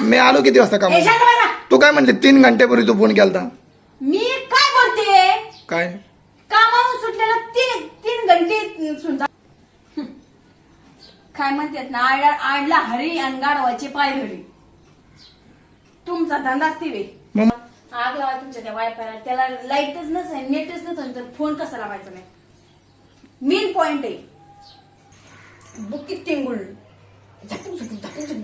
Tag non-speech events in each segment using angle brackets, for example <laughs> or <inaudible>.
मी आलो किती वाजता काम शांत बसा. तू काय म्हणले तीन घंट्यापूर्वी तू फोन केलता? मी काय बोलते? काय? कामावून सुटलेला तीन तीन घंटे सुद्धा काय म्हणतात ना आडला आडला हरी आणि गाढवाचे पाय धरी. तुमचा धंदाच ती वे मग? आग लावा तुमच्या त्या वायफायला. त्याला लाईटच नसेल नेटच नसेल तर फोन कसा लावायचा नाही. मेन पॉइंट आहे. बुकित टिंगुल झाकून झुकून झाकून झुकून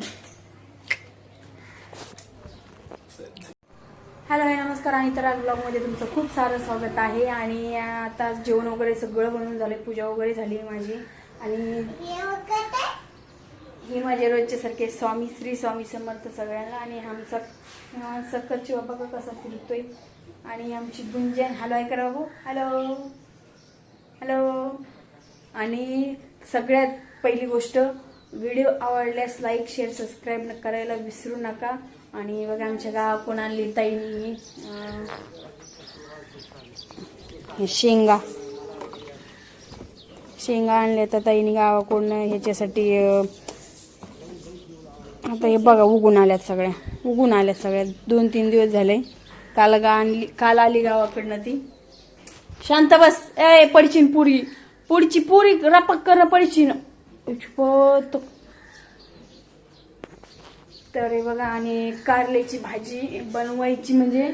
हॅलो हे नमस्कार. आणि तर आज ब्लॉगमध्ये तुमचं खूप सारं स्वागत आहे. आणि आता जेवण वगैरे सगळं बनवून झालं पूजा वगैरे झाली माझी. आणि हे माझे रोजचे सारखे स्वामी श्री स्वामी समर्थ सगळ्यांना. आणि आमचा सकलची सकतची बाबा का कसा फिरतोय. आणि आमची गुंजन. हॅलो आहे करा बाबू हॅलो हॅलो आणि सगळ्यात पहिली गोष्ट व्हिडिओ आवडल्यास लाईक शेअर सबस्क्राईब करायला विसरू नका. आणि बघा आमच्या गावाकडून आणली ताईनी हे शेंगा. शेंगा आणल्या तर ताईनी गावाकडून ह्याच्यासाठी आता हे बघा उगून आल्यात सगळ्या. उगून आल्यात सगळ्या. दोन तीन दिवस झाले. काल गा आणली काल आली गावाकडनं ती. शांत बस. ए पडचीन पुरी. पुढची पुरी रपक कर पडशीन. पत. तर हे बघा आणि कारल्याची भाजी बनवायची म्हणजे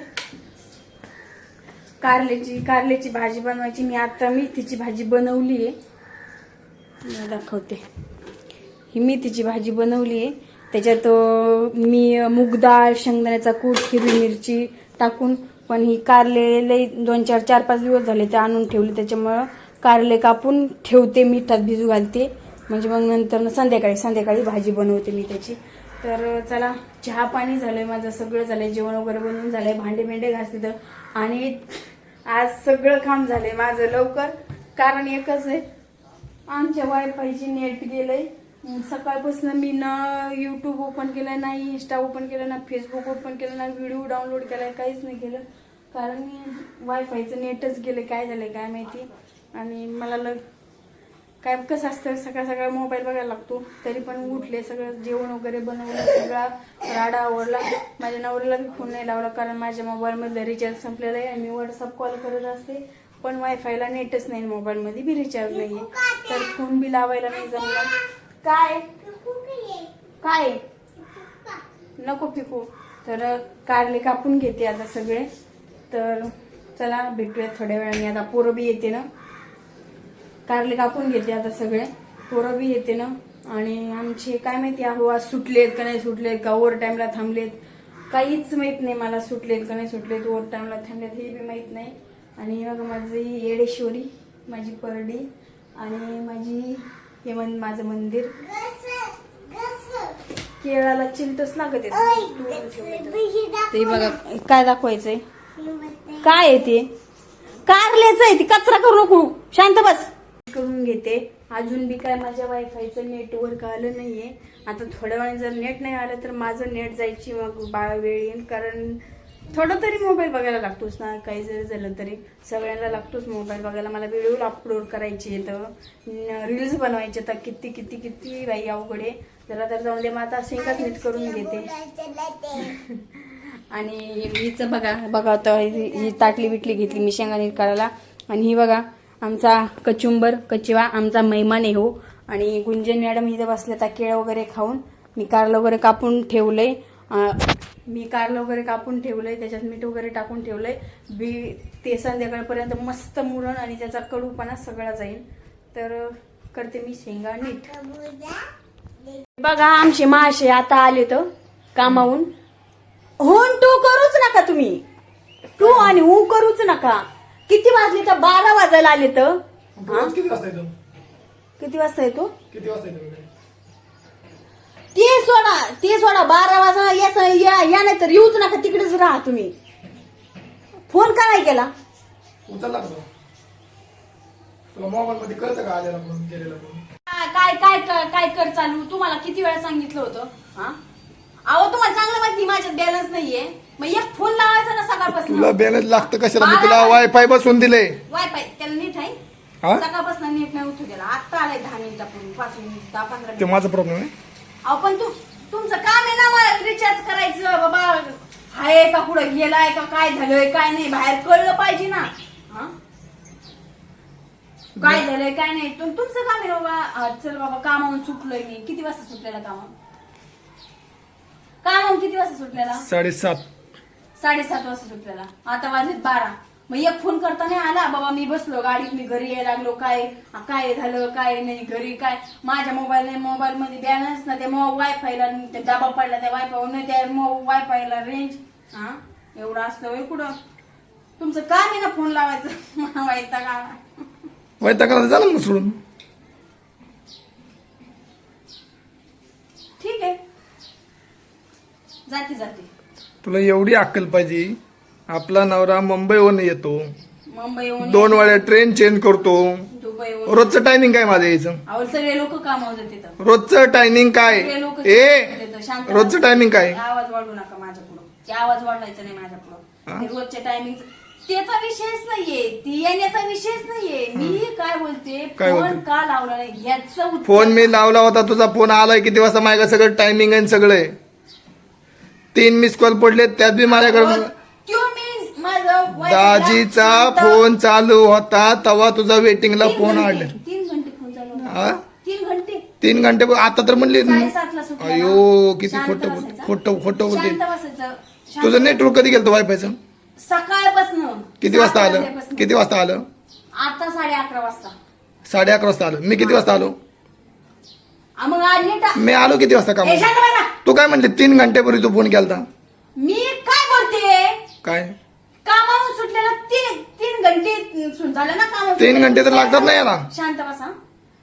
कारल्याची कारल्याची भाजी बनवायची. मी आता मेथीची भाजी बनवली आहे. दाखवते. ही मेथीची भाजी बनवली आहे. त्याच्यात मी मूग डाळ शेंगदाण्याचा कूट हिरवी मिरची टाकून पण ही कारले लई दोन चार चार पाच दिवस झाले ते आणून ठेवले. त्याच्यामुळं कारले कापून ठेवते मिठात भिजू घालते. म्हणजे मग नंतर संध्याकाळी संध्याकाळी भाजी बनवते मी त्याची. तर चला चहा पाणी झालंय माझं सगळं झालंय जेवण वगैरे बनवून झालंय भांडे भेंडे घासले तर आणि आज सगळं काम झालंय माझं लवकर कारण एकच आहे आमच्या वायफायची नेट गेलंय. सकाळपासून मी ना युट्यूब ओपन केलं नाही इंस्टा ओपन केलं ना फेसबुक ओपन केलं ना व्हिडिओ डाउनलोड केलाय काहीच नाही केलं. कारण मी वायफायचं नेटच गेलं काय झालंय काय माहिती. आणि मला लग काय कसं असतं सकाळ सकाळ मोबाईल बघायला लागतो तरी पण उठले सगळं जेवण वगैरे बनवलं सगळा राडा आवडला माझ्या नवऱ्याला बी फोन नाही लावला कारण माझ्या मोबाईलमधलं रिचार्ज संपलेलं आहे. आणि मी व्हॉट्सअप कॉल करत असते पण वायफायला नेटच नाही मोबाईलमध्ये बी रिचार्ज नाही आहे तर फोन बी लावायला नाही जमला. काय? काय? नको पिकू. तर कारले कापून घेते आता सगळे. तर चला भेटूया थोड्या वेळाने. आता पोरं बी येते ना. कारले कापून घेते आता सगळे. पोरं बी येते ना. आणि आमचे काय माहिती अहो आज सुटलेत का नाही सुटलेत का? ओव्हर टाईमला थांबलेत. काहीच माहीत नाही मला सुटलेत का नाही सुटलेत ओव्हर टाईमला थांबलेत हे बी माहीत नाही. आणि मग माझी येडेश्वरी माझी परडी आणि माझी हे मन माझं मंदिर. केळाला चिंतच लागत ते बघा काय दाखवायचंय? काय आहे ते? कारल्याचं आहे ते कचरा करू नको. शांत बस. करून घेते. अजून बी काय माझ्या वायफायचं नेटवर्क आलं नाहीये. आता थोड्या वेळाने जर नेट नाही आलं तर माझं नेट जायची मग बाळा वेळ येईल कारण थोडं तरी मोबाईल बघायला लागतोच ना. काही जरी झालं तरी सगळ्यांना लागतोच मोबाईल बघायला. मला व्हिडिओ अपलोड करायचे येतं रील्स बनवायचे तर किती किती किती बाई अवघड आहे. जरा तर जाऊन दे मग आता शेंगाच नीट करून घेते. <laughs> आणि हिचं बघा बघा तर ही ही ताटली बिटली घेतली मी शेंगा नीट करायला. आणि ही बघा आमचा कचुंबर कचिवा आमचा मैमान आहे हो. आणि गुंजन मॅडम इथं बसल्या त्या केळं वगैरे खाऊन मी कारलं वगैरे कापून ठेवलंय. मी कारलं वगैरे कापून ठेवलंय त्याच्यात मीठ वगैरे टाकून ठेवलंय. बी ते संध्याकाळपर्यंत मस्त मुरण आणि त्याचा कडूपणा सगळा जाईल. तर करते मी शेंगा नीट. बघा आमचे मासे आता आले तर कामाहून होन टू करूच नका तुम्ही. टू आणि हू करूच नका. किती वाजले तर बारा वाजायला आले तर? किती वाजता येतो? किती वाजता येतो? किती वाजता येतो ते सोडा ते सोडा बारा वाजता या या या नाही तर येऊच नका तिकडेच राहा तुम्ही. फोन का नाही केला? उचलला का तो? तुला मोबाईल मध्ये कळतं का आलेला म्हणून गेलेला म्हणून काय काय काय काय कर चालू? तुम्हाला किती वेळा सांगितलं होतं? हा? अहो तुम्हाला चांगलं माहिती माझ्यात बॅलन्स नाहीये. मग एक फोन लावायचा ना सकाळपासून. तुला बॅलन्स लागतं कशाला? मी तुला वायफाय बसवून दिले. वायफाय त्याला नीट आहे? हा? सकाळपासून नीट नाही उठू दिला. आता आलाय दहा मिनिटापूर्वी पाच मिनिट दहा पंधरा ते मिनिट. माझा प्रॉब्लेम आहे. अहो पण तू तुमचं काम आहे ना मला रिचार्ज करायचं. मुलगा कुठं गेलाय का काय झालंय काय नाही बाहेर कळलं पाहिजे ना. हा? काय झालंय काय नाही. तुम- तुमचं काम आहे बाबा चल बाबा कामावून सुटलोय मी. किती वाजता सुटलेला कामावून? कामावून किती वाजता सुटलेला? साडेसात. साडेसात वाजता सुटलेला आता वाजलेत बारा. मग एक फोन करता नाही आला बाबा मी बसलो गाडीत मी घरी यायला लागलो. काय काय झालं काय नाही घरी काय? माझ्या मोबाईल नाही मोबाईल मध्ये बॅलन्स ना त्या वायफायला ते डबा पडला त्या वायफाय नाही त्या वायफायला रेंज हा? एवढं होय कुठं? तुमचं काम आहे ना फोन लावायचं? माहीत का वैता करायचं झालं मग सोडून. ठीक आहे. जाते जाते. तुला एवढी अक्कल पाहिजे. आपला नवरा मुंबईवरून येतो. मुंबईहून दोन वेळा ट्रेन चेंज करतो. दुबईहून. रोजचं टायमिंग काय माझं यायचं अहो सगळे लोक कामावर जाते तिथं. रोजचं टायमिंग काय? ए रोजचं टायमिंग काय? आवाज नका माझ्या पुढं आवाज वाढवायचा नाही माझ्या हा? पुढं ते रोजच्या टायमिंग त्याचा विषयच नाहीये. ती येण्याचा विषयच नाहीये. मी काय बोलते? काय फोन? का लावला नाही? याचं उत्तर- फोन मी लावला होता. तुझा फोन आलाय किती वाजता? माझ्या सगळं टायमिंग आहे सगळं आहे. तीन मिस कॉल पडले त्यात बी माझ्याकडे दाजीचा फोन चालू होता तेव्हा तुझा वेटिंगला फोन आले. तीन घंटे फोन चालू होता. हा? तीन घंटे? तीन घंटे ब- आता तर म्हणली अयो. किती खोटं. खोटं खोटं बोलते तुझं नेटवर्क कधी गेलं वायफायचं? सकाळपासून. किती वाजता आलं. किती वाजता आलं? आता साडे अकरा वाजता. साडे अकरा वाजता आलं. मी किती वाजता आलो? मग आज नीट आ- मी आलो किती वाजता ए, कामावर शांत बसा. तू काय म्हणली तीन घंट्यापूर्वी तू फोन केलता. मी काय बोलते? काय? कामावून सुटलेला तीन तीन घंटे झालं ना कामावून तीन. घंटे तर लागतात ना याला. शांत बसा.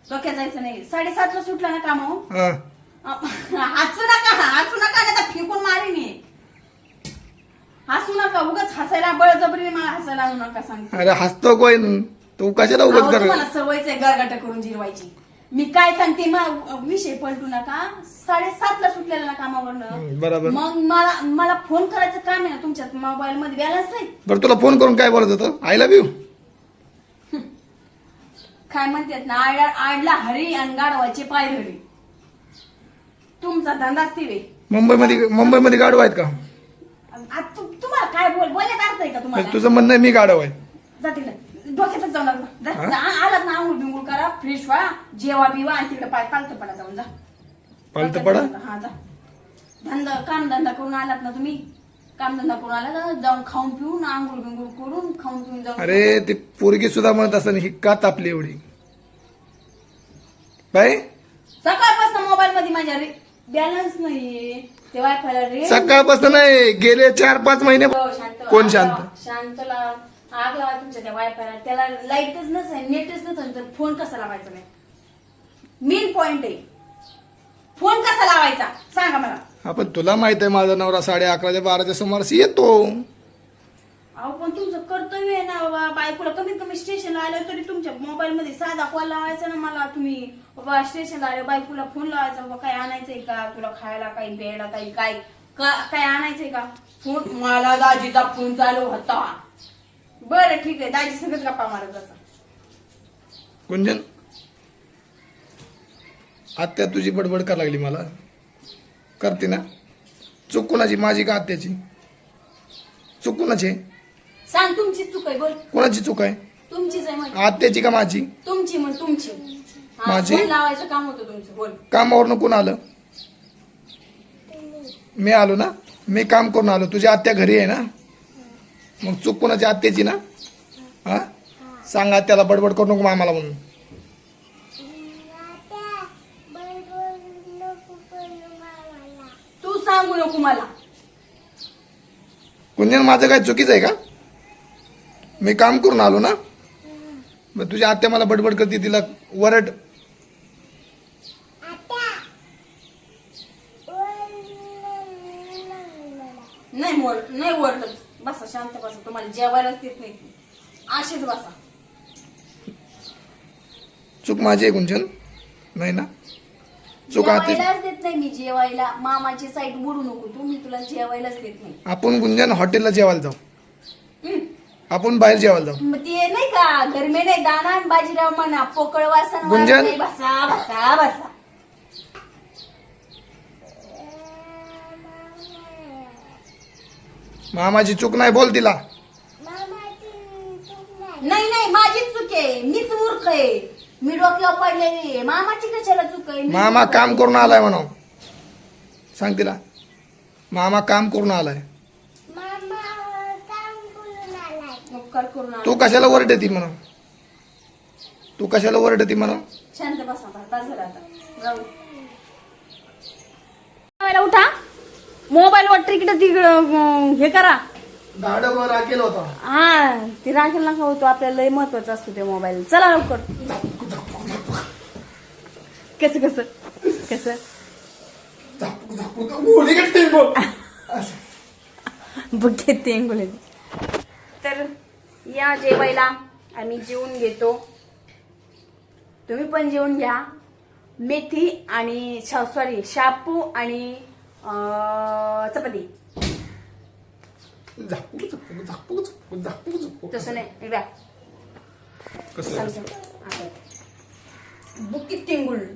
डोक्यात जायचं नाही. साडेसातला सुटला ना हा. अ, हसू नका हसू नका नाही तर फेकून मारेन मी. हसू नका उगाच हसायला बळजबरीने मला हसायला आणू नका सांगते. अरे हसतो कोण? तू कशाला उगत अहो, कर तुम्हाला सवयच आहे गरगाटा करून जिरवायची. मी काय सांगते मा- विषय पलटू नका. साडेसातला सुटलेला ना कामावरनं. बरोबर. मग मला मला फोन करायचं काम आहे ना तुमच्या मोबाईल मध्ये बॅलन्स नाही? बरं तुला फोन करून काय बोलत होतं? आय लव्ह यू काय म्हणतात ना आडा आडला हरी आणि गाडवाचे पाय हरी तुमचा धंदाच ती वे मुंबईमध्ये मुंबईमध्ये गाडव आहेत का? आ, तु- तुम्हाला काय बोल बोलण्यात अर्थ आहे का तुम्हाला? तुझं म्हणणं आहे मी गाडव आहे. जा तिकडे. डोक्यातच जाऊ लागला. जा, हा? जा, आलात ना आंघोळ बिंगुळ करा फ्रेश व्हा. जेवा बिवा आणि तिकडे पाय पालतं पडा जाऊन जा. पालतं पडा हा जा. धंदा काम धंदा करून आलात ना तुम्ही? काम धंदा करून आला ना जाऊन खाऊन पिऊन आंघोळ बिंगुळ करून खाऊन पिऊन जाऊन अरे ती पोरगी सुद्धा म्हणत असताना ही का तापली एवढी? बाय सकाळपासून मोबाईल मध्ये माझ्या बॅलन्स नाहीये. ते वायफायला रे सकाळपासून नाही गेले चार पाच महिने हो, शांत. कोण शांत. शांतला आग लावा तुमच्या त्या वायफायला त्याला लाईटच नसेल नेटच नसेल तर फोन कसा लावायचा नाही मेन पॉइंट आहे. फोन कसा लावायचा? सांगा मला. आपण तुला माहीत आहे माझा नवरा साडे अकराच्या बाराच्या सुमारास येतो. अहो पण तुमचं कर्तव्य आहे ना बाबा. बायकोला कमीत कमी स्टेशनला आलं तरी तुमच्या मोबाईल मध्ये साधा कॉल लावायचा ना मला तुम्ही. बाबा स्टेशनला आले बायकोला फोन लावायचा बाबा काय आणायचंय का? तुला खायला काही प्यायला काही काय का- काय आणायचंय का? फोन मला दाजीचा फोन चालू होता. बरं ठीक आहे. दाजी सगळंच गप्पा मारत असा गुंजन आत्या तुझी बडबड कर लागली मला. करते ना? चूक कोणाची? माझी का आत्याची? चूक कोणाची? आहे? सांग तुमची चूक आहे बोल. कोणाची चूक आहे? तुमचीच आहे आत्याची का माझी? तुमची मग तुमची. हा, माझी? फोन लावायचं काम होतं तुमचं बोल. कामावरनं कोण आलं? मी आलो ना? मी काम करून आलो. तुझी आत्या घरी आहे ना? मग चूक कोणाची? आत्याची ना? हा? सांग आत्याला बडबड करू नको मामाला म्हणून. तू सांगू नको मला. कुंजन माझं काय चुकीचं आहे का? मी काम करून आलो ना? मग तुझी आत्या मला बडबड करते तिला वरड नाही मोर नाही ओरडत बसा शांत बसा. तुम्हाला जेवायलाच देत नाही असेच बसा. चूक माझी आहे कुंजन नाही ना? चूक आत्या जेवायलाच देत नाही मी जेवायला. मामाची साईड बुडू नको तू मी तुला जेवायलाच देत नाही. आपण गुंजन हॉटेलला जेवायला जाऊ. आपण बाहेर जेवायला जाऊ. मग ते नाही का? गरमे नाही दाना आणि बाजीराव म्हणा. पोकळ वासन गुंजन? बसा बसा बसा. मामाची चूक नाही बोल तिला. नाही. नाही माझीच चूक आहे. मीच मूर्ख आहे. मी डोक्यावर पडलेली आहे. मामाची कशाला चूक आहे? मी मामा काम करून आलाय म्हणा सांग तिला. मामा काम करून आलाय. उपकार करून आण. तू कशाला ओरडती म्हणा तू कशाला ओरडती म्हणा शांत बसा बस बस झालं आता. जाऊ. मोबाईल उठा. मोबाईल वर तिकडे तिकडं हे करा. गाडवर राखेल होता. हा ती राखेल नका होतो आपल्याला लय महत्वाचं असतो ते मोबाईल. चला लवकर. कसं कसं कसं? <laughs> झापू गोळी बघे ते अंगुले तर या जेवायला आम्ही जेवून घेतो. तुम्ही पण जेवून घ्या. मेथी आणि सॉरी शापू आणि చపాతి చూసునే ఇవా బుక్కి తింగుళ్ళు